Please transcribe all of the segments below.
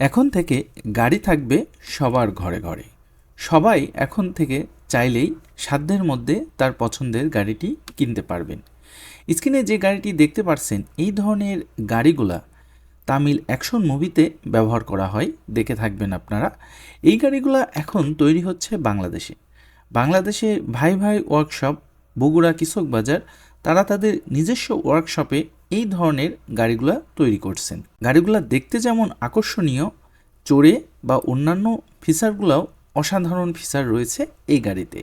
এখন থেকে গাড়ি থাকবে সবার ঘরে ঘরে। সবাই এখন থেকে চাইলেই সাধ্যের মধ্যে তার পছন্দের গাড়িটি কিনতে পারবেন। স্ক্রিনে যে গাড়িটি দেখতে পারছেন, এই ধরনের গাড়িগুলা তামিল অ্যাকশন মুভিতে ব্যবহার করা হয়, দেখে থাকবেন আপনারা। এই গাড়িগুলা এখন তৈরি হচ্ছে বাংলাদেশে। বাংলাদেশে ভাই ভাই ওয়ার্কশপ, বগুড়া কৃষক বাজার, তারা তাদের নিজস্ব ওয়ার্কশপে এই ধরনের গাড়িগুলা তৈরি করছেন। গাড়িগুলা দেখতে যেমন আকর্ষণীয় চড়ে বা অন্যান্য ফিচারগুলোও অসাধারণ ফিচার রয়েছে এই গাড়িতে।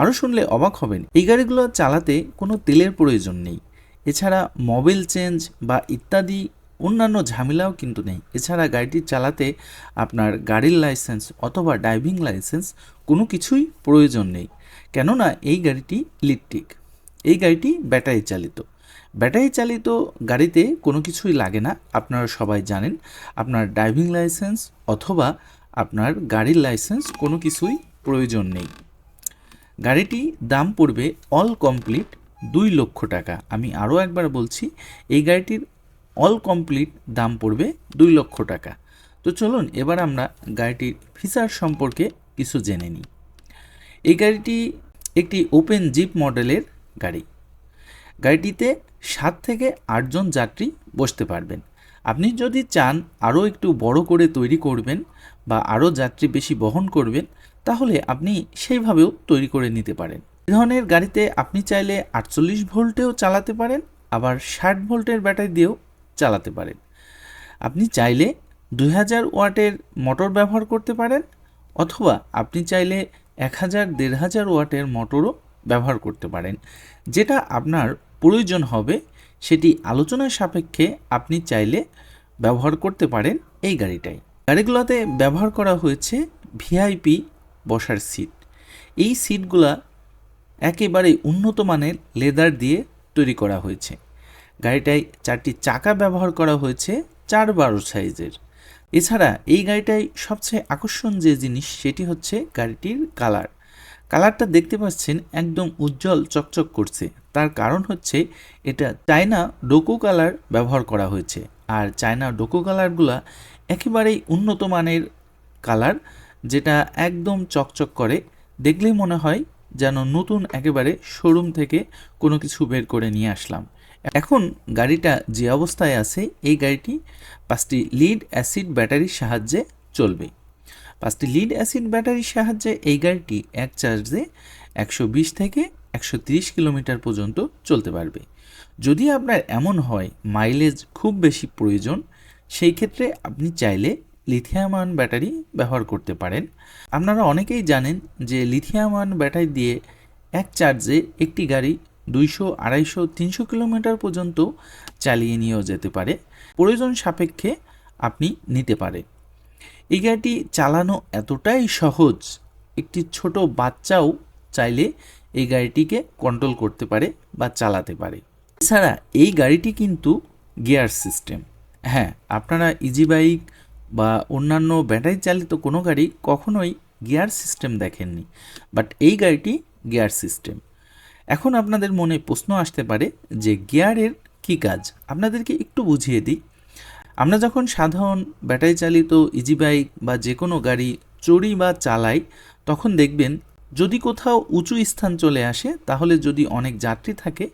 আরও শুনলে অবাক হবেন, এই গাড়িগুলো চালাতে কোনো তেলের প্রয়োজন নেই। এছাড়া মোবিল চেঞ্জ বা ইত্যাদি অন্যান্য ঝামেলাও কিন্তু নেই। এছাড়া গাড়িটি চালাতে আপনার গাড়ির লাইসেন্স অথবা ড্রাইভিং লাইসেন্স কোনো কিছুই প্রয়োজন নেই। কেননা এই গাড়িটি ইলেকট্রিক। এই গাড়িটি ব্যাটারি চালিত। ব্যাটারি চালিত গাড়িতে কোনো কিছুই লাগে না, আপনারা সবাই জানেন। আপনার ড্রাইভিং লাইসেন্স অথবা আপনার গাড়ির লাইসেন্স কোনো কিছুই প্রয়োজন নেই। গাড়িটি দাম পড়বে অল কমপ্লিট দুই লক্ষ টাকা। আমি আরও একবার বলছি, এই গাড়িটির অল কমপ্লিট দাম পড়বে দুই লক্ষ টাকা। তো চলুন, এবার আমরা গাড়িটির ফিচার সম্পর্কে কিছু জেনে নিই। এই গাড়িটি একটি ওপেন জিপ মডেলের গাড়ি। গাড়িটিতে সাত থেকে আটজন যাত্রী বসতে পারবেন। আপনি যদি চান আরও একটু বড় করে তৈরি করবেন বা আরও যাত্রী বেশি বহন করবেন, তাহলে আপনি সেইভাবেও তৈরি করে নিতে পারেন। এ ধরনের গাড়িতে আপনি চাইলে আটচল্লিশ ভোল্টেও চালাতে পারেন, আবার ষাট ভোল্টের ব্যাটারি দিয়েও চালাতে পারেন। আপনি চাইলে দুই হাজার ওয়াটের মোটর ব্যবহার করতে পারেন, অথবা আপনি চাইলে এক হাজার, দেড় হাজার ওয়াটের মোটরও ব্যবহার করতে পারেন, যেটা আপনার প্রয়োজন হবে, সেটি আলোচনার সাপেক্ষে আপনি চাইলে ব্যবহার করতে পারেন এই গাড়িটাই। গাড়িগুলোতে ব্যবহার করা হয়েছে ভিআইপি বসার সিট এই সিটগুলা একেবারে উন্নত মানের লেদার দিয়ে তৈরি করা হয়েছে। গাড়িটায় চারটি চাকা ব্যবহার করা হয়েছে চার বারো সাইজের। এছাড়া এই গাড়িটায় সবচেয়ে আকর্ষণ যে জিনিস, সেটি হচ্ছে গাড়িটির কালার কালারটা দেখতে পাচ্ছেন একদম উজ্জ্বল চকচক করছে। তার কারণ হচ্ছে এটা চায়না ডোকো কালার ব্যবহার করা হয়েছে। আর চায়না ডোকো কালারগুলা একেবারেই উন্নত মানের কালার, যেটা একদম চকচক করে। দেখলেই মনে হয় যেন নতুন একেবারে শোরুম থেকে কোনো কিছু বের করে নিয়ে আসলাম। এখন গাড়িটা যে অবস্থায় আছে, এই গাড়িটি পাঁচটি লিড অ্যাসিড ব্যাটারির সাহায্যে চলবে। পাঁচটি লিড অ্যাসিড ব্যাটারির সাহায্যে এই গাড়িটি এক চার্জে একশো বিশ থেকে একশো তিরিশ কিলোমিটার পর্যন্ত চলতে পারবে। যদি আপনার এমন হয় মাইলেজ খুব বেশি প্রয়োজন, সেই ক্ষেত্রে আপনি চাইলে লিথিয়াম আয়ন ব্যাটারি ব্যবহার করতে পারেন। আপনারা অনেকেই জানেন যে লিথিয়াম আয়ন ব্যাটারি দিয়ে এক চার্জে একটি গাড়ি দুইশো, আড়াইশো, তিনশো কিলোমিটার পর্যন্ত চালিয়ে নিয়েও যেতে পারে। প্রয়োজন সাপেক্ষে আপনি নিতে পারেন। এই গাড়িটি চালানো এতটাই সহজ, একটি ছোট বাচ্চাও চাইলে এই গাড়িটিকে কন্ট্রোল করতে পারে বা চালাতে পারে। এছাড়া এই গাড়িটি কিন্তু গিয়ার সিস্টেম হ্যাঁ আপনারা ইজি বাইক বা অন্যান্য ব্যাটারি চালিত কোনো গাড়ি কখনোই গিয়ার সিস্টেম দেখেননি বাট এই গাড়িটি গিয়ার সিস্টেম এখন আপনাদের মনে প্রশ্ন আসতে পারে যে গিয়ারের কী কাজ? আপনাদেরকে একটু বুঝিয়ে দিই। আমরা যখন সাধারণ ব্যাটারি চালিত ইজি বাইক বা যে কোনো গাড়ি চড়ি বা চালাই, তখন দেখবেন যদি কোথাও উঁচু স্থান চলে আসে, তাহলে যদি অনেক যাত্রী থাকে,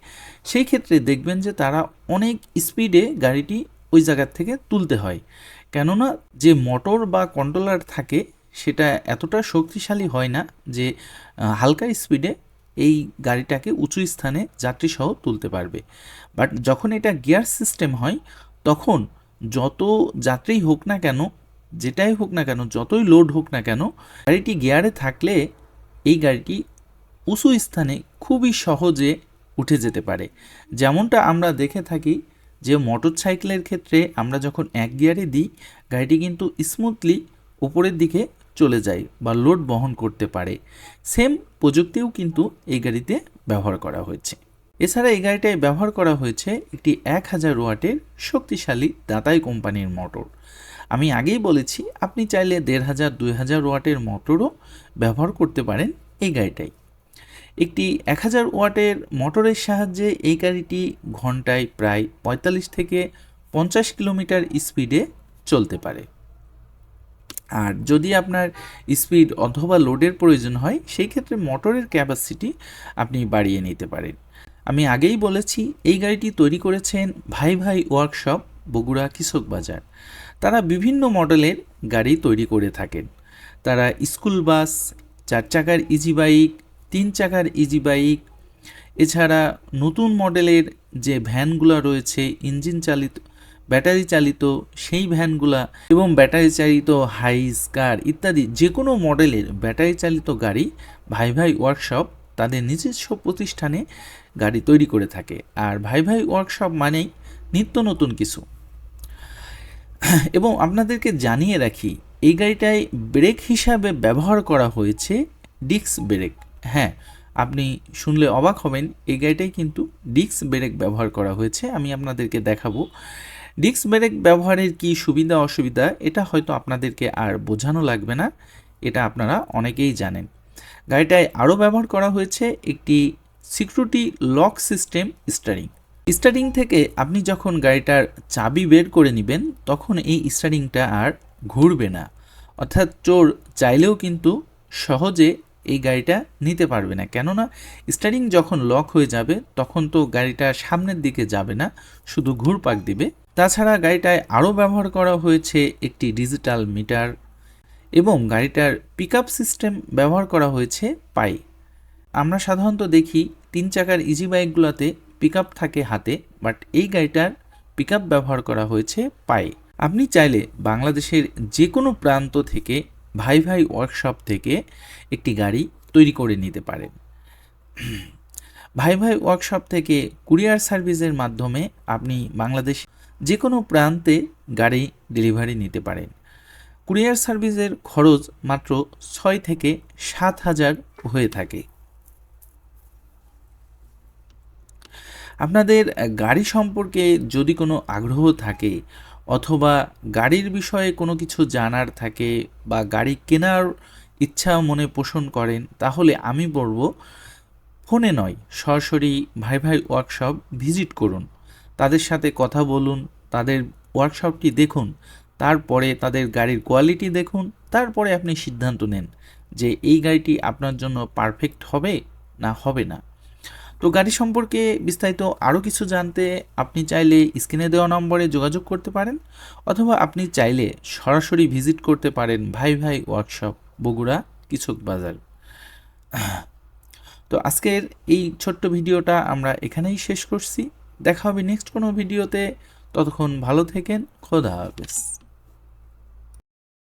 সেই ক্ষেত্রে দেখবেন যে তারা অনেক স্পিডে গাড়িটি ওই জায়গার থেকে তুলতে হয়। কেননা যে মোটর বা কন্ট্রোলার থাকে, সেটা এতটা শক্তিশালী হয় না যে হালকা স্পিডে এই গাড়িটাকে উঁচু স্থানে যাত্রীসহ তুলতে পারবে। বাট যখন এটা গিয়ার সিস্টেম হয়, তখন যত যাত্রী হোক না কেন, যেটাই হোক না কেন, যতই লোড হোক না কেন, গাড়িটি গিয়ারে থাকলে এই গাড়িটি উঁচু স্থানে খুবই সহজে উঠে যেতে পারে। যেমনটা আমরা দেখে থাকি যে মোটর সাইকেলের ক্ষেত্রে আমরা যখন এক গিয়ারে দিই, গাড়িটি কিন্তু স্মুথলি উপরের দিকে চলে যায় বা লোড বহন করতে পারে। সেম প্রযুক্তিও কিন্তু এই গাড়িতে ব্যবহার করা হয়েছে। এছাড়া এই গাড়িটায় ব্যবহার করা হয়েছে একটি এক হাজার ওয়াটের শক্তিশালী দাতাই কোম্পানির মোটর। আমি আগেই বলেছি, আপনি চাইলে দেড় হাজার, দুই হাজার ওয়াটের মোটরও ব্যবহার করতে পারেন এই গাড়িটাই। একটি এক হাজার ওয়াটের মোটরের সাহায্যে এই গাড়িটি ঘন্টায় প্রায় পঁয়তাল্লিশ থেকে পঞ্চাশ কিলোমিটার স্পিডে চলতে পারে। আর যদি আপনার স্পিড অথবা লোডের প্রয়োজন হয়, সেই ক্ষেত্রে মোটরের ক্যাপাসিটি আপনি বাড়িয়ে নিতে পারেন। আমি আগেই বলেছি, এই গাড়িটি তৈরি করেছেন ভাই ভাই ওয়ার্কশপ বগুড়া কৃষক বাজার। তারা বিভিন্ন মডেলের গাড়ি তৈরি করে থাকেন। তারা স্কুল বাস, চার চাকার ইজি বাইক তিন চাকার ইজি বাইক এছাড়া নতুন মডেলের যে ভ্যানগুলো রয়েছে, ইঞ্জিন চালিত, ব্যাটারি চালিত, সেই ভ্যানগুলা এবং ব্যাটারি চালিত হাইস কার ইত্যাদি যে কোনো মডেলের ব্যাটারি চালিত গাড়ি ভাই ভাই ওয়ার্কশপ তাদের নিজস্ব প্রতিষ্ঠানে গাড়ি তৈরি করে থাকে। আর ভাই ভাই ওয়ার্কশপ মানেই নিত্য নতুন কিছু। এবং আপনাদেরকে জানিয়ে রাখি, এই গাড়িটায় ব্রেক হিসাবে ব্যবহার করা হয়েছে ডিক্স ব্রেক হ্যাঁ আপনি শুনলে অবাক হবেন, এই গাড়িটাই কিন্তু ডিক্স ব্রেক ব্যবহার করা হয়েছে। আমি আপনাদেরকে দেখাবো। ডিক্স ব্রেক ব্যবহারের কি সুবিধা, অসুবিধা, এটা হয়তো আপনাদেরকে আর বোঝানো লাগবে না। এটা আপনারা অনেকেই জানেন। গাড়িটায় আরও ব্যবহার করা হয়েছে একটি security lock system steering. Steering থেকে আপনি যখন গাড়িটার চাবি বের করে নেবেন, তখন এই স্টারিংটা আর ঘুরবে না। অর্থাৎ চোর চাইলেও কিন্তু সহজে এই গাড়িটা নিতে পারবে না। কেননা স্টারিং যখন লক হয়ে যাবে, তখন তো গাড়িটা সামনের দিকে যাবে না, শুধু ঘুরপাক দিবে। তাছাড়া গাড়িটায় আরও ব্যবহার করা হয়েছে একটি ডিজিটাল মিটার এবং গাড়িটার পিক সিস্টেম ব্যবহার করা হয়েছে পাই আমরা সাধারণত দেখি তিন চাকার ইজি বাইকগুলোতে পিক থাকে হাতে বাট এই গাড়িটার পিক ব্যবহার করা হয়েছে পাই আপনি চাইলে বাংলাদেশের যে কোনো প্রান্ত থেকে ভাই ভাই ওয়ার্কশপ থেকে একটি গাড়ি তৈরি করে নিতে পারেন। ভাই ভাই ওয়ার্কশপ থেকে কুরিয়ার সার্ভিসের মাধ্যমে আপনি বাংলাদেশ যে কোনো প্রান্তে গাড়ি ডেলিভারি নিতে পারেন। কুরিয়ার সার্ভিসের খরচ মাত্র ছয় থেকে সাত হাজার হয়ে থাকে। আপনাদের গাড়ি সম্পর্কে যদি কোনো আগ্রহ থাকে অথবা গাড়ির বিষয়ে কোনো কিছু জানার থাকে বা গাড়ি কেনার ইচ্ছা মনে পোষণ করেন, তাহলে আমি বলব ফোনে নয়, সরাসরি ভাই ভাই ওয়ার্কশপ ভিজিট করুন। তাদের সাথে কথা বলুন, তাদের ওয়ার্কশপটি দেখুন তারপরে তাদের গাড়ির কোয়ালিটি দেখুন, তারপরে আপনি সিদ্ধান্ত নেন যে এই গাড়িটি আপনার জন্য পারফেক্ট হবে না হবে না। তো গাড়ি সম্পর্কে বিস্তারিত আরও কিছু জানতে আপনি চাইলে স্ক্রিনে দেওয়া নম্বরে যোগাযোগ করতে পারেন অথবা আপনি চাইলে সরাসরি ভিজিট করতে পারেন ভাই ভাই ওয়ার্কশপ বগুড়া কিচক বাজার। তো আজকের এই ছোট্ট ভিডিওটা আমরা এখানেই শেষ করছি। দেখা হবে নেক্সট কোনো ভিডিওতে। ততক্ষণ ভালো থেকেন, খোদা হাফেজ।